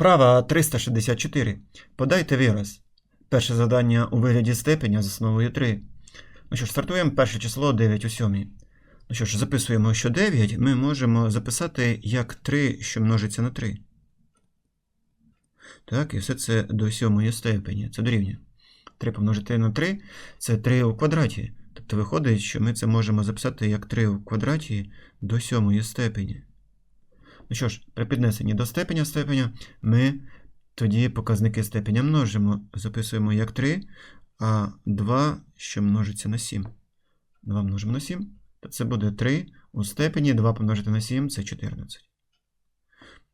Вправа 364. Подайте вираз. Перше завдання у вигляді степеня з основою 3. Ну що ж, стартуємо перше число 9 у 7. Ну що ж, записуємо, що 9 ми можемо записати як 3, що множиться на 3. Так, і все це до сьомої степені. Це дорівнює. 3 помножити на 3 це 3 у квадраті. Тобто виходить, що ми це можемо записати як 3 у квадраті до сьомої степені. Ну що ж, при піднесенні до степеня степеня ми тоді показники степеня множимо. Записуємо як 3, а 2, що множиться на 7. 2 множимо на 7, то це буде 3 у степені 2 помножити на 7 це 14.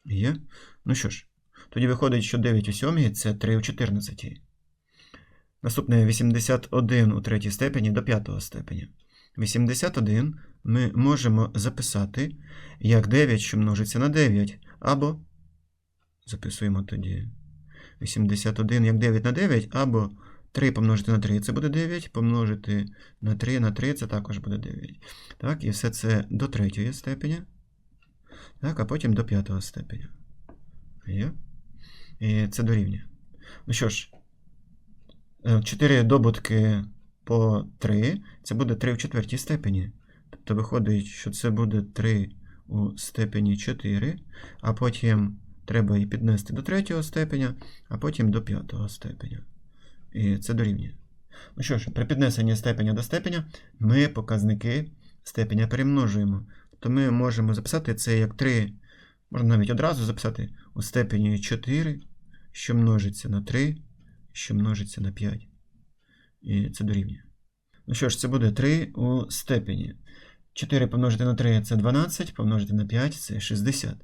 Є? Ну що ж, тоді виходить, що 9 у 7 це 3 у 14. Наступне 81 у третій степені до п'ятого степеня. 81 ми можемо записати як 9, що множиться на 9, або записуємо тоді 81 як 9 на 9, або 3 помножити на 3 це буде 9, помножити на 3 на 3 це також буде 9. Так, і все це до третьої степеня. Так, а потім до п'ятого степеня. Є? І це дорівнює. Ну що ж, 4 добутки по 3, це буде 3 в четвертій степені. Тобто виходить, що це буде 3 у степені 4, а потім треба і піднести до третього степеня, а потім до п'ятого степеня. І це дорівнює. Ну що ж, при піднесенні степеня до степеня ми показники степеня перемножуємо. То ми можемо записати це як 3, можна навіть одразу записати у степені 4, що множиться на 3, що множиться на 5. І це дорівнює. Ну що ж, це буде 3 у степені. 4 помножити на 3 це 12, помножити на 5 це 60.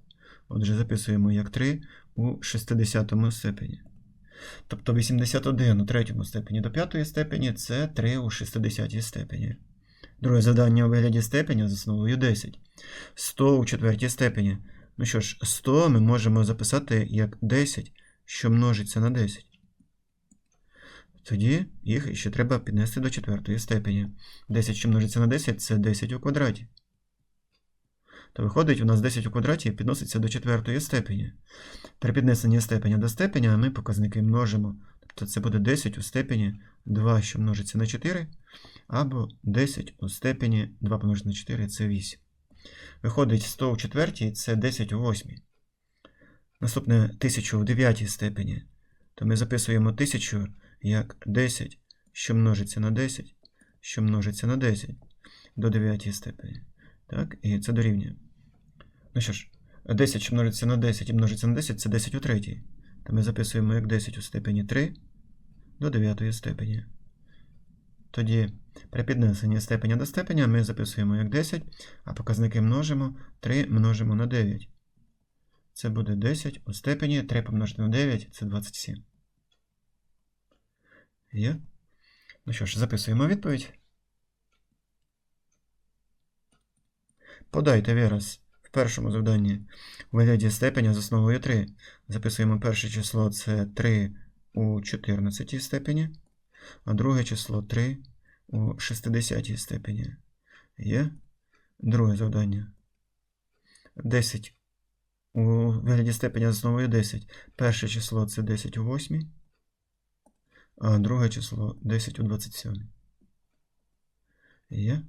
Отже, записуємо як 3 у 60 степені. Тобто 81 у третьому степені до 5 степені це 3 у 60 степені. Друге завдання у вигляді степеня з основою 10. 100 у четвертій степені. Ну що ж, 100 ми можемо записати як 10, що множиться на 10. Тоді їх ще треба піднести до четвертої степені. 10, що множиться на 10, це 10 у квадраті. То виходить, у нас 10 у квадраті підноситься до четвертої степені. При піднесенні степеня до степеня ми показники множимо. Тобто це буде 10 у степені 2, що множиться на 4, або 10 у степені 2 помножити на 4 це 8. Виходить 100 у четвертій це 10 у восьмій. Наступне 1000 у дев'ятій степені. То ми записуємо 1000 як 10, що множиться на 10, що множиться на 10 до 9 степені. Так, і це дорівнює. Ну що ж, 10, що множиться на 10 і множиться на 10, це 10 у третій. То ми записуємо як 10 у степені 3 до 9 степені. Тоді при піднесенні степеня до степеня ми записуємо як 10, а показники множимо 3 множимо на 9. Це буде 10 у степені 3 помножити на 9 це 27. Є? Ну що ж, записуємо відповідь. Подайте вираз в першому завданні у вигляді степеня з основою 3. Записуємо перше число це 3 у 14 степені, а друге число 3 у 60 степені. Є? Друге завдання. 10 у вигляді степеня з основою 10. Перше число це 10 у 8. А друге число 10 у 27. Є?